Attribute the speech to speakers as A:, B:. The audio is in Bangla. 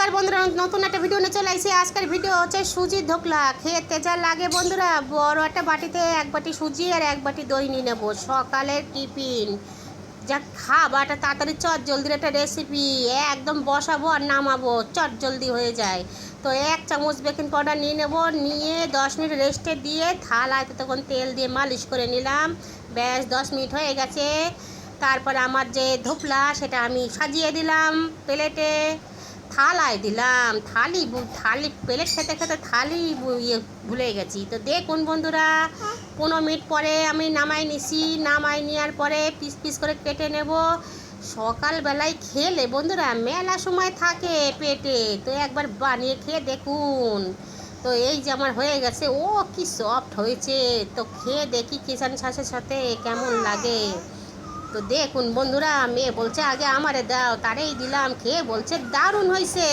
A: নমস্কার বন্ধুরা, নতুন একটা ভিডিও নিয়ে চলে আসি আজকের ভিডিও হচ্ছে সুজি ধোকলা। খেতে যা লাগে বন্ধুরা। বড় একটা বাটিতে এক বাটি সুজি আর এক বাটি দই নিয়ে নেব। সকালের টিফিন। যা খাবারটা তাড়াতাড়ি চট জলদির একটা রেসিপি একদম বসাবো আর নামাবো। চট জলদি হয়ে যায়। তো এক চামচ বেকিং পাউডার নিয়ে নেব। নিয়ে দশ মিনিট রেস্টে দিয়ে থালায় তখন তেল দিয়ে মালিশ করে নিলাম। ব্যাস, দশ মিনিট হয়ে গেছে। তারপর আমার যে ধোপলা সেটা আমি সাজিয়ে দিলাম প্লেটে। থালায় দিলাম, থালি থালি, প্লেট খেতে খেতে থালি ইয়ে ভুলে গেছি। তো দেখুন বন্ধুরা, পনেরো মিনিট পরে আমি নামাই নিছি, নামাই নেওয়ার পরে পিস পিস করে কেটে নেব। সকালবেলায় খেলে বন্ধুরা, মেলা সময় থাকে পেটে। তো একবার বানিয়ে খেয়ে দেখুন। তো এই যে আমার হয়ে গেছে, ও কি সফট হয়েছে। তো খেয়ে দেখি কিষান শ্বাসের সাথে কেমন লাগে। তো দেখুন বন্ধুরা মেয়ে বলছে আগে আমারে দাও তারেই দিলাম খেয়ে বলছে দারুণ হয়েছে